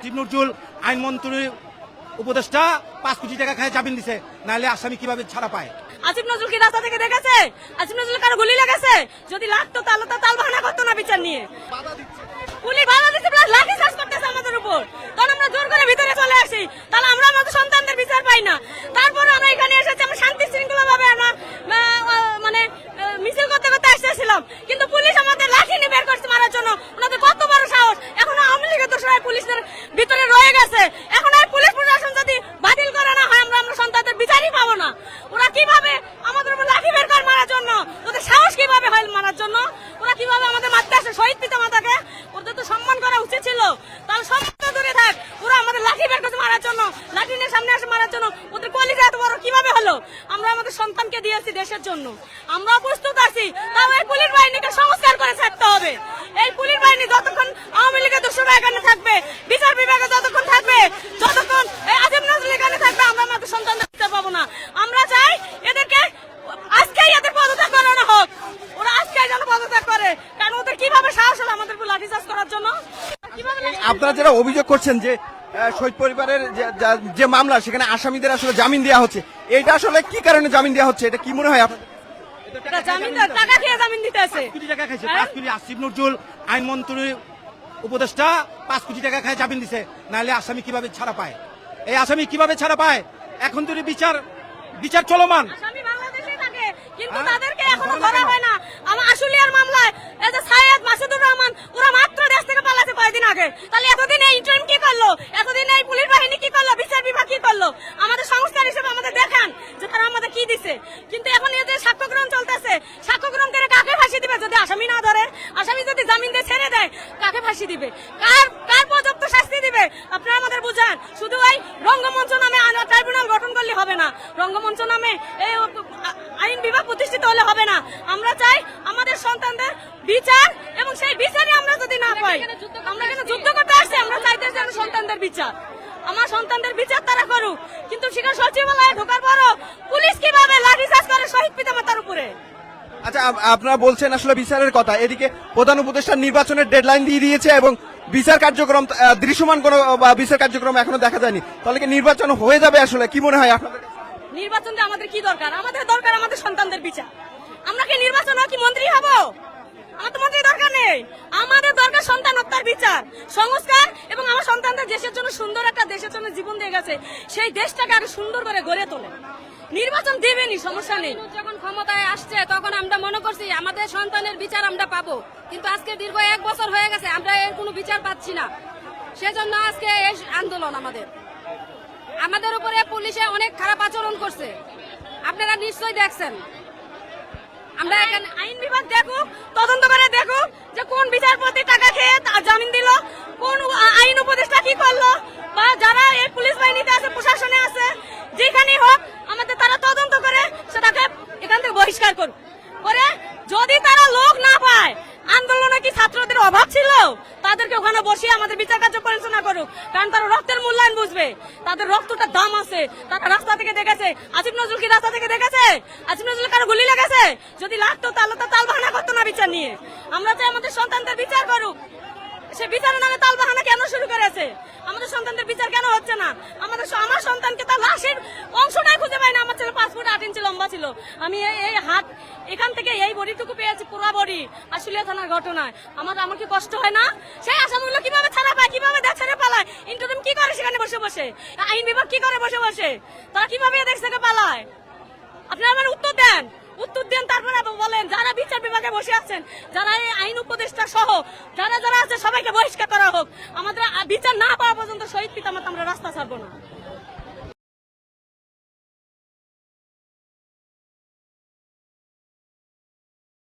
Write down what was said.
আসিফ নজরুল আইনমন্ত্রী উপদেষ্টা পাঁচ কোটি টাকা খায় জামিন দিছে। নাহলে আসামি কীভাবে ছাড়া পায়? আসিফ নজরুল কি রাস্তা থেকে দেখেছে? আসিফ নজরুল কারও গুলি লেগেছে? যদি লাগতো তাহলে তো তাল বাহানা করতো না বিচার নিয়ে। পুলিশ বাধা দিচ্ছে প্লাস লাঠি চার্জ করতেছে আমাদের উপর। তখন আমরা জোর করে ভিতরে চলে আসি। তাহলে আমরা আমাদের সন্তানদের বিচার পাই না। তারপরে আমরা এখানে এসেছি আমরা শান্তি শৃঙ্খলা ভাবে আমরা মানে মিছিল করতে করতে আসতেছিলাম। কিন্তু পুলিশ আমাদের লাঠি নিয়ে বের করছে মারার জন্য ওনাদের কত বড় সাহস এখন আওয়ামী লীগের দোষরায় পুলিশের ভিতরে রয়ে গেছে। এখন আর পুলিশ প্রশাসন যদি বাতিল করে না হয়, আমরা আমরা সন্তানদের বিচারই পাবো না। ওরা কীভাবে আমাদের উপর লাঠি বের করে মারার জন্য? ওদের সাহস কীভাবে হয় মারার জন্য? ওরা কীভাবে আমাদের মারতে আসে? শহীদ পিতা মাতাকে ওদের তো সম্মান করা উচিত ছিল। তাহলে সম্মান দূরে থাক। ওরা আমাদের লাঠি বের করছে মারার জন্য। লাঠি নিয়ে সামনে আসে মারার জন্য। ওদের কলিজা এত বড় কীভাবে হলো? আমরা আমাদের সন্তানকে দিয়েছি দেশের জন্য। আমরা প্রস্তুত আছি। তাও এই পুলিশ বাহিনীকে সংস্কার করে ছাড়তে হবে এই পুলিশ বাহিনী যতক্ষণ আওয়ামী লীগের দুশোরা এখানে থাকবে বিচার বিভাগে যতক্ষণ থাকবে যতক্ষণ এই আজিম নজরুল এখানে থাকবে আমরা আমাদের সন্তানদের দিতে পাবো না আমরা চাই এদেরকে আজকেই এদের পদত্যাগ করানো হোক ওরা আজকেই যেন পদত্যাগ করে কারণ ওদের কীভাবে সাহস হলো আমাদের উপর লাঠিচার্জ করার জন্য কীভাবে লাঠি- আপনারা যারা অভিযোগ করছেন যে শহীদ পরিবারের যে- মামলা সেখানে আসামিদের আসলে জামিন দেওয়া হচ্ছে এটা আসলে কি কারণে জামিন দেওয়া হচ্ছে এটা কি মনে হয় আপনার এটা জামিন তো টাকা খেয়ে জামিন দিতেছে কোটি টাকা খাইছে? পাঁচ কোটি আসিফ নজরুল আইনমন্ত্রী উপদেষ্টা পাঁচ কোটি টাকা খায় জামিন দিছে নাহলে আসামি কীভাবে ছাড়া পায় এই আসামি কীভাবে ছাড়া পায় এখন তো বিচার বিচার চলমান কিন্তু? তাদেরকে এখনও ধরে ধরা না কেন? হয় না আমার আশুলিয়ার মামলায় এই যে সাইয়েদ মাসুদুর রহমান ওরা মাত্র দেশ থেকে পালাতে কয়েকদিন আগে। তাহলে এতদিন এই ইন্টারিম কি করল? এতদিন এই পুলিশ বাহিনী কি করল? বিচার বিভাগ কি করল? আমাদের সংস্কার হিসেবে আমাদের দেখান যে তারা আমাদের কি দিছে। কিন্তু এখন এদের সাক্ষ্য গ্রহণ চলতেছে সাক্ষ্য গ্রহণ করে কাকে ফাঁসি দিবে যদি আসামি না ধরে? আসামি যদি জামিন দিয়ে ছেড়ে দেয়, কাকে ফাঁসি দিবে? কার কার পর্যাপ্ত শাস্তি দিবে? আপনারা আমাদের বুঝান। শুধু ওই রঙ্গমঞ্চ নামে ট্রাইব্যুনাল গঠন করলে হবে না। রঙ্গমঞ্চ নামে এই আইন বিভাগ প্রতিষ্ঠিত হলে হবে না। আমরা চাই আমাদের সন্তানদের বিচার এবং সেই বিচারে আমরা যদি না পাই আমরা এখানে যুদ্ধ করতে আসছি? আমরা চাইতেছি আমার সন্তানদের বিচার। আমার সন্তানদের বিচার তারা করুক। কিন্তু সেখানে সচিবালয়ে ঢোকার পরও পুলিশ কীভাবে লাঠিচার্জ করে শহীদ পিতা মাতার উপরে? আচ্ছা আপনারা বলছেন আসলে বিচারের কথা। এদিকে প্রধান উপদেষ্টা নির্বাচনের ডেডলাইন দিয়ে দিয়েছে এবং বিচার কার্যক্রম দৃশ্যমান কোনো বিচার কার্যক্রম এখনও দেখা যায়নি। তাহলে কি নির্বাচন হয়ে যাবে আসলে? কি মনে হয় আপনাদের? নির্বাচন আমাদের কি দরকার? আমাদের দরকার আমাদের সন্তানদের বিচার আমরা কি নির্বাচন হোক কি মন্ত্রী হব আমার তো মন্ত্রী দরকার নেই আমাদের দরকার সন্তান হত্যার বিচার সংস্কার এবং আমার সন্তানদের দেশের জন্য সুন্দর একটা দেশের জন্য জীবন দিয়ে গেছে। সেই দেশটাকে আরও সুন্দর করে গড়ে তোলে। নির্বাচন দেবেনি সমস্যা নেই। যখন ক্ষমতায় আসছে তখন আমরা মনে করছি আমাদের সন্তানের বিচার আমরা পাবো। কিন্তু আজকে দীর্ঘ এক বছর হয়ে গেছে আমরা এর কোনো বিচার পাচ্ছি না। সেজন্য আজকে এই আন্দোলন আমাদের। আমাদের উপরে পুলিশে অনেক খারাপ আচরণ করছে। আপনারা নিশ্চয়ই দেখছেন। আমরা এখানে আইন বিভাগ দেখুক তদন্ত করে দেখুক যে কোন বিচারপতি টাকা খেয়ে তা- জামিন দিল কোন আ- আইন উপদেষ্টা কি করল বা যারা এই পুলিশ বাহিনীতে আছে প্রশাসনে আছে যেখানেই হোক আমাদের তারা তদন্ত করে সেটাকে এখান থেকে বহিষ্কার করুক করে যদি তারা লোক না পায় আন্দোলনে কি ছাত্রদের অভাব ছিল? তাদেরকে ওখানে বসিয়ে আমাদের বিচার কার্য পরিচালনা করুক। কারণ তারা রক্তের মূল্যায়ন বুঝবে। তাদের রক্তটা দাম আছে। তারা রাস্তা থেকে দেখেছে। আসিফ নজরুল কি রাস্তা থেকে দেখেছে? আসিফ নজরুল কারও গুলি লেগেছে? যদি লাগতো তাহলে তো তাল বাহানা করতো না বিচার নিয়ে। আমরা চাই আমাদের সন্তানদের বিচার করুক। সে বিচারের নামে তাল বাহানা কেন শুরু করেছে? আমাদের সন্তানদের বিচার কেন হচ্ছে না? আমাদের আমার সন্তানকে তার লাশের অংশটাই খুঁজে পাই না। আমার ছেলে পাঁচ ফুট আট ইঞ্চি লম্বা ছিল। আমি এই হাত, এখান থেকে এই বডিটুকু পেয়েছি, পুরো বডি। আসলে থানার ঘটনায়। আমার আমার কি কষ্ট হয় না? সেই আসামিগুলো কীভাবে ছাড়া পায়, কীভাবে ছেড়ে পালায়? ইন্টারিম কি করে সেখানে বসে বসে? আইন বিভাগ কি করে বসে বসে? তারা কীভাবে দেশ থেকে পালায়? আপনারা আমার উত্তর দেন। উত্তর দেন, তারপরে বলেন যারা বিচার বিভাগে বসে আছেন, যারা এই আইন উপদেষ্টা সহ, যারা যারা আছে, সবাইকে বহিষ্কার করা হোক। আমাদের বিচার না পাওয়া পর্যন্ত শহীদ পিতামাতা আমরা রাস্তা ছাড়বো না।